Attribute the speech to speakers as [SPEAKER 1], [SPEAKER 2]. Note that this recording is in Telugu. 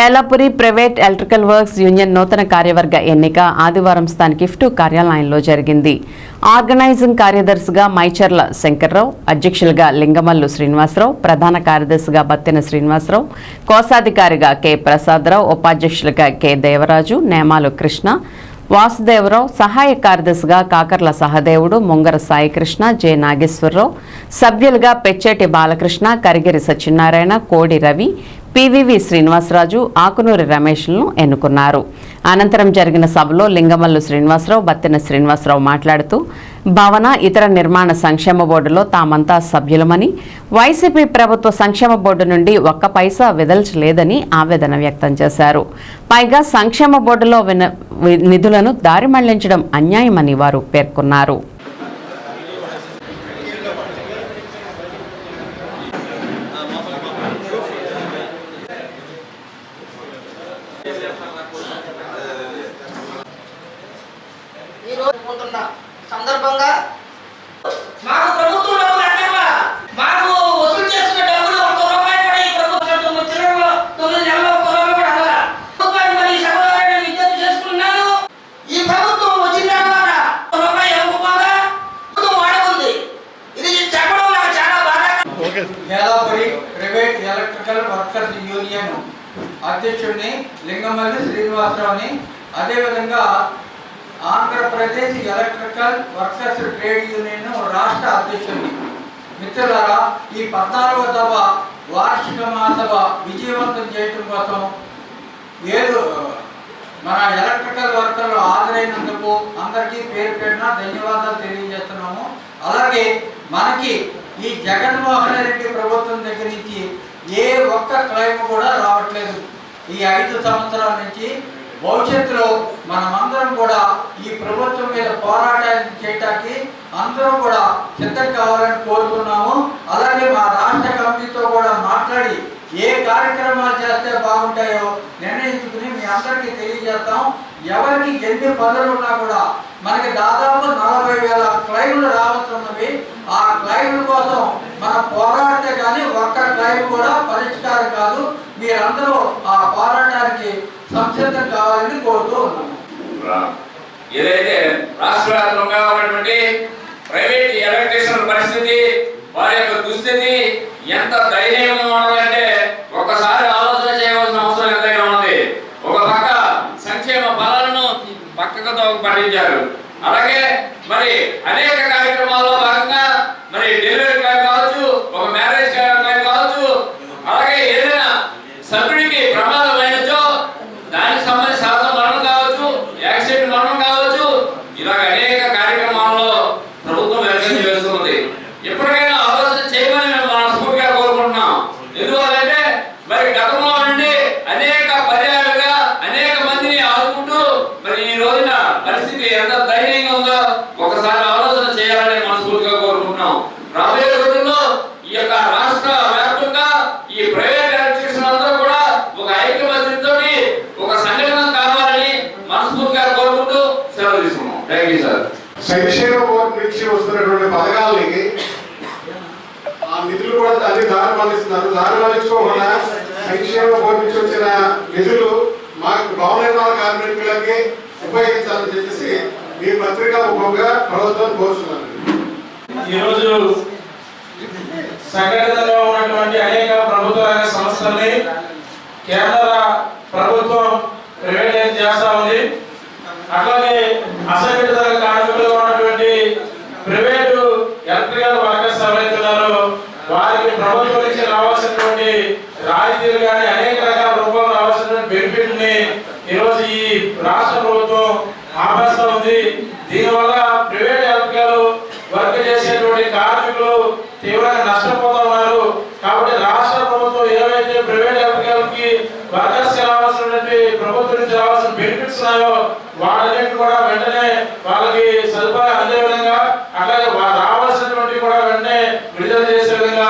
[SPEAKER 1] Helapuri private electrical works union నూతన కార్యవర్గ ఎన్నిక ఆదివారం స్థాన్ గిఫ్ట్ కార్యాలయంలో జరిగింది. ఆర్గనైజింగ్ కార్యదర్శిగా మైచర్ల శంకర్రావు అధ్యక్షులుగా లింగమల్లు శ్రీనివాసరావు ప్రధాన కార్యదర్శిగా బత్తెన శ్రీనివాసరావు కోశాధికారిగా కె. ప్రసాదరావు ఉపాధ్యక్షులుగా కె. దేవరాజు నేమాలు కృష్ణ వాసుదేవరావు సహాయ కార్యదర్శిగా కాకర్ల సహదేవుడు ముంగర సాయికృష్ణ జె. నాగేశ్వరరావు సభ్యులుగా పెచ్చేటి బాలకృష్ణ కరిగిరి సత్యనారాయణ కోడి రవి పివివి శ్రీనివాసరాజు ఆకునూరి రమేష్లను ఎన్నుకున్నారు. అనంతరం జరిగిన సభలో లింగమల్లు శ్రీనివాసరావు బత్తెన శ్రీనివాసరావు మాట్లాడుతూ భవన ఇతర నిర్మాణ సంక్షేమ బోర్డులో తామంతా సభ్యులమని వైసీపీ ప్రభుత్వ సంక్షేమ బోర్డు నుండి ఒక్క పైసా విదల్చలేదని ఆవేదన వ్యక్తం చేశారు. పైగా సంక్షేమ బోర్డులో విన- నిధులను దారి మళ్ళించడం అన్యాయమని వారు పేర్కొన్నారు.
[SPEAKER 2] పోతున్న సందర్భంగా మాకు ప్రభుత్వం మాకు వసూలు చేస్తున్న డబ్బులు ఒక్క రూపాయి కూడా ఈ ప్రభుత్వం తొమ్మిది ఒక్క రూపాయి కూడా మరి విజ్ఞప్తి చేసుకున్నాను. ఈ ప్రభుత్వం వచ్చిన తర్వాత రూపాయి ఇవ్వకపోగా ప్రభుత్వం వాడుకుంది. ఇది చెప్పడం నాకు చాలా బాధాకరం.
[SPEAKER 3] Velapuri private electrical workers union అధ్యక్షుడిని లింగమల్లి శ్రీనివాసరావుని అదేవిధంగా Andhra Pradesh electrical workers trade union రాష్ట్ర అధ్యక్షుడిని. మిత్రులారా ఈ పద్నాలుగవ సభ వార్షిక మహాసభ విజయవంతం చేయటం కోసం ఏడు మన ఎలక్ట్రికల్ వర్కర్లు హాజరైనందుకు అందరికీ పేరు పేరున ధన్యవాదాలు తెలియజేస్తున్నాము. అలాగే మనకి ఈ జగన్మోహన్ రెడ్డి ప్రభుత్వం దగ్గర నుంచి ఏ ఒక్క క్లైమ్ కూడా రావట్లేదు. ఈ ఐదు సంవత్సరాల నుంచి భవిష్యత్తులో మనమందరం కూడా ఈ ప్రభుత్వం మీద పోరాటానికి చేయటానికి అందరం కూడా సిద్ధం కావాలని కోరుతున్నాము. అలాగే మా రాష్ట్ర కమిటీతో కూడా మాట్లాడి ఏ కార్యక్రమాలు చేస్తే బాగుంటాయో నిర్ణయించుకుని మీ అందరికీ తెలియజేస్తాం. ఎవరికి ఎన్ని పదవులు ఉన్నా కూడా మనకి దాదాపు నలభై వేల క్లైమ్లు రావాల్సినవి ఆ క్లైమ్ల కోసం మన పోరాడితే కానీ ఒక్క క్లైమ్ కూడా పరిష్కారం కాదు. మీరందరూ ఆ పోరాటానికి సంసిద్ధం కావాలని కోరుతూ
[SPEAKER 4] ఏదైతే రాష్ట్ర వ్యాప్తంగా ఉన్నటువంటి ప్రైవేట్ ఎలక్ట్రీషియన్ పరిస్థితి వారి యొక్క దుస్థితి ఎంత దయనీయంగా ఉన్నదంటే ఒకసారి ఆలోచన చేయవలసిన అవసరం ఎంతైనా ఉంది ఒక పక్క సంక్షేమ బలాలను పక్కకు పట్టించారు అలాగే మరి అనేక రాబోయే రోజుల్లో ఈ యొక్క రాష్ట్ర వ్యాప్తంగా ఈ ప్రైవేట్ ఎలక్ట్రిషన్ అందరూ కూడా ఒక ఐక్యమత్యంతో ఒక సంఘటన కావాలని మనస్ఫూర్తిగా కోరుకుంటూ సెలవు తీసుకున్నాం థ్యాంక్ యూ సార్
[SPEAKER 5] సంక్షేమ బోర్డు నుంచి వస్తున్నటువంటి పథకాలకి ఆ నిధులు కూడా అన్ని దారి మళ్ళిస్తున్నారు దారి మళ్ళించుకోకుండా సంక్షేమ బోర్డు నుంచి వచ్చిన నిధులు మాకు భవన నిర్మాణ కార్మికులకి ఉపయోగించాలని చెప్పేసి మీ పత్రికా ముఖంగా ప్రభుత్వం కోరుతున్నాను
[SPEAKER 6] ఈరోజు సంఘటితంగా ఉన్నటువంటి అనేక ప్రభుత్వ రంగ సంస్థల్ని కేంద్ర ప్రభుత్వం ప్రైవేటైజ్ చేస్తా ఉంది. అట్లాగే అసంఘటిత రంగ కార్మికులుగా ఉన్నటువంటి ప్రైవేటు ఎలక్ట్రికల్ వర్కర్స్ ఎవరైతే వారికి ప్రభుత్వం నుంచి రావాల్సినటువంటి రాయితీలు కానీ అనేక రకాల రూపంలో రావాల్సినటువంటి బెనిఫిట్ని ఈరోజు ఈ రాష్ట్ర ప్రభుత్వం ఆపేస్తా ఉంది. దీనివల్ల ప్రైవేట్ ఎలక్ట్రికల్ వర్క్ చేసేటువంటి కార్మికులు తీవ్రంగా నష్టపోతా ఉన్నారు కాబట్టి రాష్ట్ర ప్రభుత్వం ఏవైతే ప్రైవేట్ ఎలక్ట్రికల్కి వర్కర్స్కి రావాల్సినటువంటి ప్రభుత్వం నుంచి రావాల్సిన బెనిఫిట్స్ ఉన్నాయో వాటన్నిటి కూడా వెంటనే వాళ్ళకి సదుపాయం అందే విధంగా అట్లాగే వా- రావాల్సినటువంటి కూడా వెంటనే విడుదల చేసే విధంగా